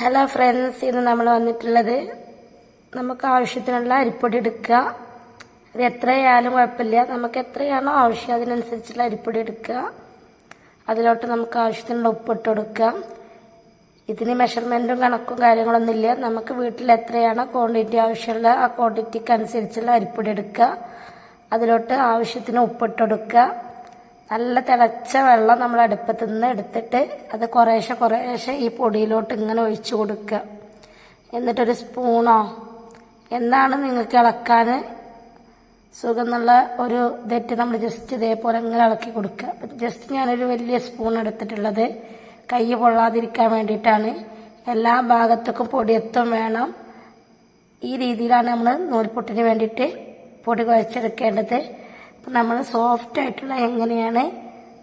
Hello friends ഇന്ന് നമ്മൾ വന്നിട്ടുള്ളത് നമുക്ക് ആവശ്യത്തിനുള്ള അരിപ്പൊടി എടുക്കുക. അത് എത്രയായാലും കുഴപ്പമില്ല. നമുക്ക് എത്രയാണോ ആവശ്യം അതിനനുസരിച്ചുള്ള അരിപ്പൊടി എടുക്കുക. അതിലോട്ട് നമുക്ക് ആവശ്യത്തിനുള്ള ഉപ്പിട്ട് കൊടുക്കുക. ഇതിന് മെഷർമെന്റും കണക്കും കാര്യങ്ങളൊന്നും ഇല്ല. നമുക്ക് വീട്ടിൽ എത്രയാണോ ക്വാണ്ടിറ്റി ആവശ്യമുള്ള ആ ക്വാണ്ടിറ്റിക്ക് അനുസരിച്ചുള്ള അരിപ്പൊടി എടുക്കുക. അതിലോട്ട് ആവശ്യത്തിന് ഉപ്പിട്ട് കൊടുക്കുക. നല്ല തിളച്ച വെള്ളം നമ്മൾ അടുപ്പത്ത് നിന്ന് എടുത്തിട്ട് അത് കുറേശ്ശെ കുറേശ്ശെ ഈ പൊടിയിലോട്ട് ഇങ്ങനെ ഒഴിച്ചു കൊടുക്കുക. എന്നിട്ടൊരു സ്പൂണോ? എന്താണ് നിങ്ങൾക്ക് ഇളക്കാൻ സുഖം എന്നുള്ള ഒരു ഇതായിട്ട് നമ്മൾ ജസ്റ്റ് ഇതേപോലെ ഇങ്ങനെ ഇളക്കി കൊടുക്കുക. ജസ്റ്റ് ഞാനൊരു വലിയ സ്പൂൺ എടുത്തിട്ടുള്ളത് കൈ പൊള്ളാതിരിക്കാൻ വേണ്ടിയിട്ടാണ്. എല്ലാ ഭാഗത്തേക്കും പൊടിയെത്തും വേണം. ഈ രീതിയിലാണ് നമ്മൾ നൂൽപുട്ടിന് വേണ്ടിയിട്ട് പൊടി കുഴച്ചെടുക്കേണ്ടത്. നമ്മൾ സോഫ്റ്റ് ആയിട്ടുള്ള എങ്ങനെയാണ്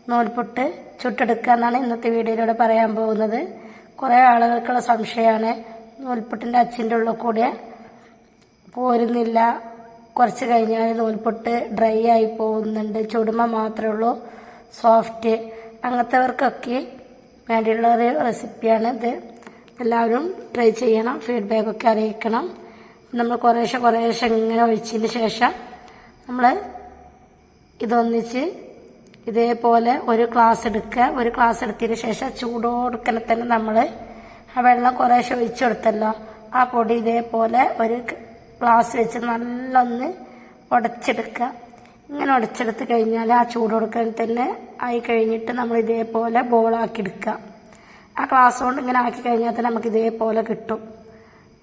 നൂൽപുട്ട് ചുട്ടെടുക്കുക എന്നാണ് ഇന്നത്തെ വീഡിയോയിലൂടെ പറയാൻ പോകുന്നത്. കുറേ ആളുകൾക്കുള്ള സംശയമാണ് നൂൽപുട്ടിന്റെ അച്ചിന്റെ ഉള്ളിൽ കൂടെ പോരുന്നില്ല. കുറച്ച് കഴിഞ്ഞാൽ നൂൽപുട്ട് ഡ്രൈ ആയി പോകുന്നുണ്ട്. ചുടുമ മാത്രമേ ഉള്ളൂ. സോഫ്റ്റ് അങ്ങനത്തെവർക്കൊക്കെ വേണ്ടിയുള്ള ഒരു റെസിപ്പിയാണ് ഇത്. എല്ലാവരും ട്രൈ ചെയ്യണം. ഫീഡ്ബാക്കൊക്കെ അറിയിക്കണം. നമ്മൾ കുറേശ്ശെ കുറേശ്ശെ ഇങ്ങനെ ഒഴിച്ചതിന് ശേഷം നമ്മൾ ഇതൊന്നിച്ച് ഇതേപോലെ ഒരു ഗ്ലാസ് എടുക്കുക. ഒരു ഗ്ലാസ് എടുത്തതിന് ശേഷം ചൂടോടുക്കനെ തന്നെ നമ്മൾ ആ വെള്ളം കുറേശ്ശെ ഒഴിച്ചു കൊടുത്തല്ലോ. ആ പൊടി ഇതേപോലെ ഒരു ഗ്ലാസ് വെച്ച് നല്ലൊന്ന് ഉടച്ചെടുക്കുക. ഇങ്ങനെ ഉടച്ചെടുത്ത് കഴിഞ്ഞാൽ ആ ചൂടോടുക്കനെ തന്നെ ആയി കഴിഞ്ഞിട്ട് നമ്മൾ ഇതേപോലെ ബോളാക്കി എടുക്കുക. ആ ഗ്ലാസ് കൊണ്ട് ഇങ്ങനെ ആക്കി കഴിഞ്ഞാൽ തന്നെ നമുക്ക് ഇതേപോലെ കിട്ടും.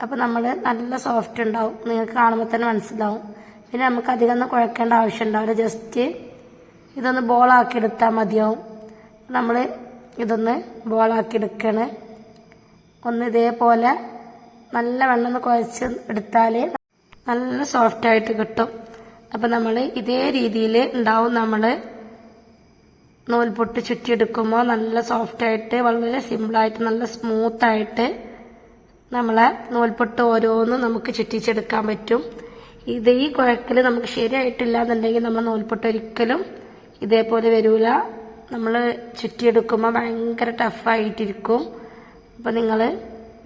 അപ്പോൾ നമ്മൾ നല്ല സോഫ്റ്റ് ഉണ്ടാവും. നിങ്ങൾക്ക് കാണുമ്പോൾ തന്നെ മനസ്സിലാവും. പിന്നെ നമുക്ക് അധികം ഒന്നും കുഴക്കേണ്ട ആവശ്യം ഉണ്ടാവില്ല ജസ്റ്റ് ഇതൊന്ന് ബോളാക്കി എടുത്താൽ മതിയാവും. നമ്മൾ ഇതൊന്ന് ബോളാക്കി എടുക്കണ്. ഒന്ന് ഇതേപോലെ നല്ല വെള്ളം ഒന്ന് കുഴച്ച് എടുത്താൽ നല്ല സോഫ്റ്റ് ആയിട്ട് കിട്ടും. അപ്പം നമ്മൾ ഇതേ രീതിയിൽ ഉണ്ടാവും നമ്മൾ നൂൽപൊട്ട് ചുറ്റിയെടുക്കുമ്പോൾ നല്ല സോഫ്റ്റായിട്ട് വളരെ സിമ്പിളായിട്ട് നല്ല സ്മൂത്തായിട്ട് നമ്മളെ നൂൽപൊട്ട് ഓരോന്നും നമുക്ക് ചുറ്റിച്ചെടുക്കാൻ പറ്റും. ഇത് ഈ കുഴക്കൽ നമുക്ക് ശരിയായിട്ടില്ല എന്നുണ്ടെങ്കിൽ നമ്മൾ നൂൽപ്പൊട്ട് ഒരിക്കലും ഇതേപോലെ വരൂല. നമ്മൾ ചുറ്റിയെടുക്കുമ്പോൾ ഭയങ്കര ടഫായിട്ടിരിക്കും അപ്പോൾ നിങ്ങൾ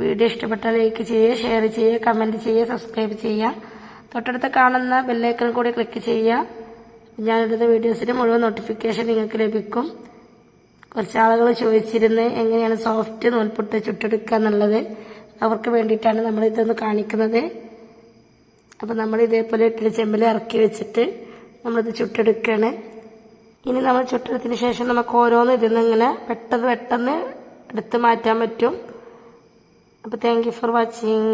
വീഡിയോ ഇഷ്ടപ്പെട്ടാൽ ലൈക്ക് ചെയ്യുക ഷെയർ ചെയ്യുക കമന്റ് ചെയ്യുക സബ്സ്ക്രൈബ് ചെയ്യുക. തൊട്ടടുത്ത് കാണുന്ന ബെല്ലൈക്കൺ കൂടി ക്ലിക്ക് ചെയ്യുക. ഞാനിടുന്ന വീഡിയോസിന് മുഴുവൻ നോട്ടിഫിക്കേഷൻ നിങ്ങൾക്ക് ലഭിക്കും. കുറച്ച് ആളുകൾ ചോദിച്ചിരുന്ന് എങ്ങനെയാണ് സോഫ്റ്റ് നൂൽപുട്ട് ചുട്ടെടുക്കുക എന്നുള്ളത്. അവർക്ക് വേണ്ടിയിട്ടാണ് നമ്മൾ ഇതൊന്ന് കാണിക്കുന്നത്. അപ്പോൾ നമ്മൾ ഇതേപോലെ ഇട്ടിട്ട് ചെമ്പിൽ ഇറക്കി വെച്ചിട്ട് നമ്മളിത് ചുട്ടെടുക്കുകയാണ് ഇനി നമ്മൾ ചുട്ടെടുത്തതിന് ശേഷം നമുക്ക് ഓരോന്ന് ഇതിൽ ഇങ്ങനെ പെട്ടെന്ന് പെട്ടെന്ന് എടുത്ത് മാറ്റാൻ പറ്റും. അപ്പോൾ താങ്ക് യു ഫോർ വാച്ചിങ്